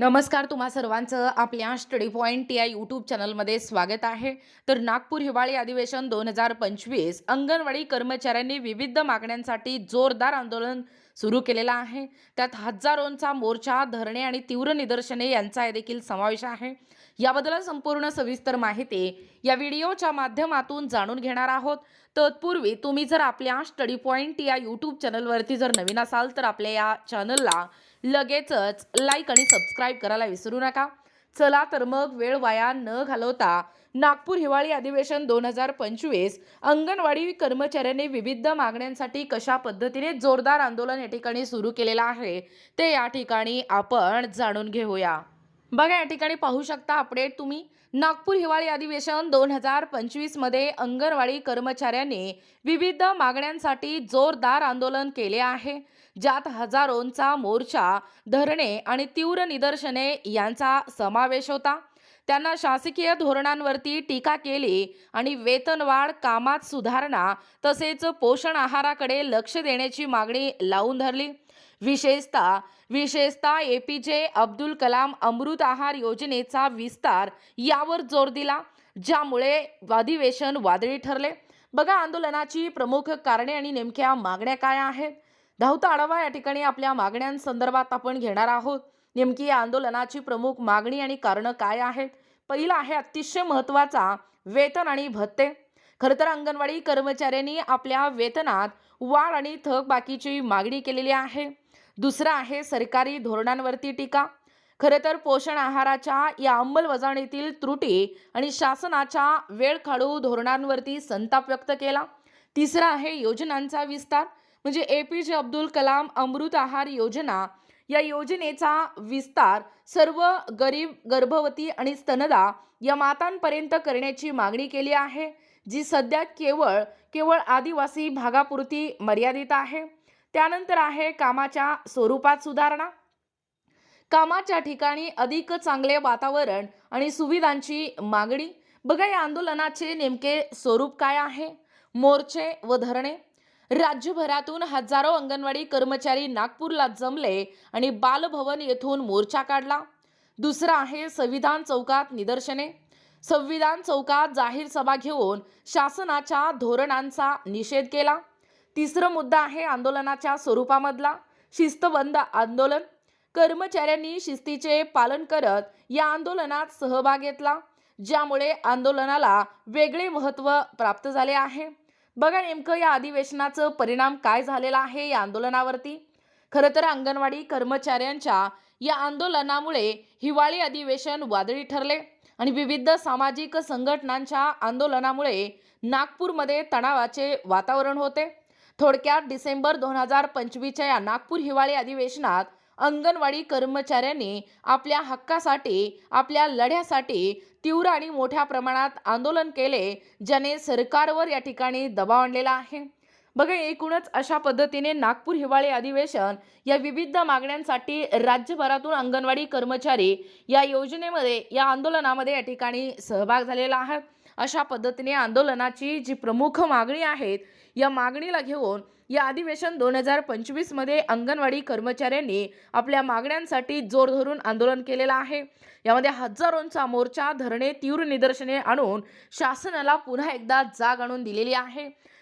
नमस्कार तुम्हा सर्वांचं आपल्या स्टडी पॉईंट या यूट्यूब चॅनलमध्ये स्वागत आहे. तर नागपूर हिवाळी अधिवेशन दोन हजार पंचवीस अंगणवाडी कर्मचाऱ्यांनी विविध मागण्यांसाठी जोरदार आंदोलन सुरू केलेला आहे. त्यात हजारोंचा मोर्चा धरणे आणि तीव्र निदर्शने यांचा देखील समावेश आहे. याबद्दल संपूर्ण सविस्तर माहिती या व्हिडिओच्या माध्यमातून जाणून घेणार आहोत. तत्पूर्वी तुम्ही जर आपल्या स्टडी पॉईंट या यूट्यूब चॅनलवरती जर नवीन असाल तर आपल्या या चॅनलला लगेचच लाईक आणि सबस्क्राईब करायला विसरू नका. चला तर मग वेळ वाया न घालवता नागपूर हिवाळी अधिवेशन दोन हजार पंचवीस अंगणवाडी कर्मचाऱ्यांनी विविध मागण्यांसाठी कशा पद्धतीने जोरदार आंदोलन या ठिकाणी सुरू केलेलं आहे ते या ठिकाणी आपण जाणून घेऊया. बघा या ठिकाणी पाहू शकता अपडेट. तुम्ही नागपूर हिवाळी अधिवेशन दोन हजार पंचवीसमध्ये अंगणवाडी कर्मचाऱ्यांनी विविध मागण्यांसाठी जोरदार आंदोलन केले आहे. ज्यात हजारोंचा मोर्चा धरणे आणि तीव्र निदर्शने यांचा समावेश होता. त्यांना शासकीय धोरणांवरती टीका केली आणि वेतनवाढ कामात सुधारणा तसेच पोषण आहाराकडे लक्ष देण्याची मागणी लावून धरली. विशेषतः विशेषतः ए पी जे अब्दुल कलाम अमृत आहार योजनेचा विस्तार यावर जोर दिला ज्यामुळे अधिवेशन वादळी ठरले. बघा आंदोलनाची प्रमुख कारणे आणि नेमक्या मागण्या काय आहेत? धावता आढावा या ठिकाणी आपल्या मागण्यांसंदर्भात आपण घेणार आहोत. नेमकी या आंदोलनाची प्रमुख मागणी आणि कारणं काय आहेत? पहिलं आहे अतिशय महत्त्वाचा वेतन आणि भत्ते. खरं तर अंगणवाडी कर्मचाऱ्यांनी आपल्या वेतनात वाढ आणि थकबाकीची मागणी केलेली आहे. दुसरं आहे सरकारी धोरणांवरती टीका. खरं तर पोषण आहाराच्या या अंमलबजावणीतील त्रुटी आणि शासनाच्या वेळखाडू धोरणांवरती संताप व्यक्त केला. तिसरा आहे योजनांचा विस्तार. म्हणजे ए पी जे अब्दुल कलाम अमृत आहार योजना या योजनेचा विस्तार सर्व गरीब गर्भवती आणि स्तनदा या मातांपर्यंत करण्याची मागणी केली आहे जी सध्या केवळ केवळ आदिवासी भागापुरती मर्यादित आहे. त्यानंतर आहे कामाच्या स्वरूपात सुधारणा. कामाच्या ठिकाणी अधिक चांगले वातावरण आणि सुविधांची मागणी. बघा या आंदोलनाचे नेमके स्वरूप काय आहे? मोर्चे व धरणे. राज्यभरातून हजारो अंगणवाडी कर्मचारी नागपूरला जमले आणि बालभवन येथून मोर्चा काढला. दुसरा आहे संविधान चौकात निदर्शने. संविधान चौकात जाहीर सभा घेऊन शासनाच्या धोरणांचा निषेध केला. तिसरा मुद्दा आहे आंदोलनाच्या स्वरूपामधला. शिस्तबंद आंदोलन. कर्मचाऱ्यांनी शिस्तीचे पालन करत या आंदोलनात सहभाग घेतला ज्यामुळे आंदोलनाला वेगळे महत्त्व प्राप्त झाले आहे. बघा नेमकं या अधिवेशनाचं परिणाम काय झालेला आहे या आंदोलनावरती. खरं तर अंगणवाडी कर्मचाऱ्यांच्या या आंदोलनामुळे हिवाळी अधिवेशन वादळी ठरले आणि विविध सामाजिक संघटनांच्या आंदोलनामुळे नागपूरमध्ये तणावाचे वातावरण होते. थोडक्यात डिसेंबर दोन हजार पंचवीसच्या या नागपूर हिवाळी अधिवेशनात अंगणवाडी कर्मचाऱ्यांनी आपल्या हक्कासाठी आपल्या लढ्यासाठी तीव्र आणि मोठ्या प्रमाणात आंदोलन केले ज्याने सरकारवर या ठिकाणी दबाव आणलेला आहे. बघा एकूणच अशा पद्धतीने नागपूर हिवाळी अधिवेशन या विविध मागण्यांसाठी राज्यभरातून अंगणवाडी कर्मचारी या योजनेमध्ये या आंदोलनामध्ये या ठिकाणी सहभाग झालेला आहे. अशा पद्धतीने आंदोलनाची जी प्रमुख मागणी आहेत या मागणीला घेऊन या अधिवेशन दोन हजार पंचवीसमध्ये अंगणवाडी कर्मचाऱ्यांनी आपल्या मागण्यांसाठी जोर धरून आंदोलन केलेलं आहे. यामध्ये हजारोंचा मोर्चा धरणे तीव्र निदर्शने आणून शासनाला पुन्हा एकदा जाग आणून दिलेली आहे.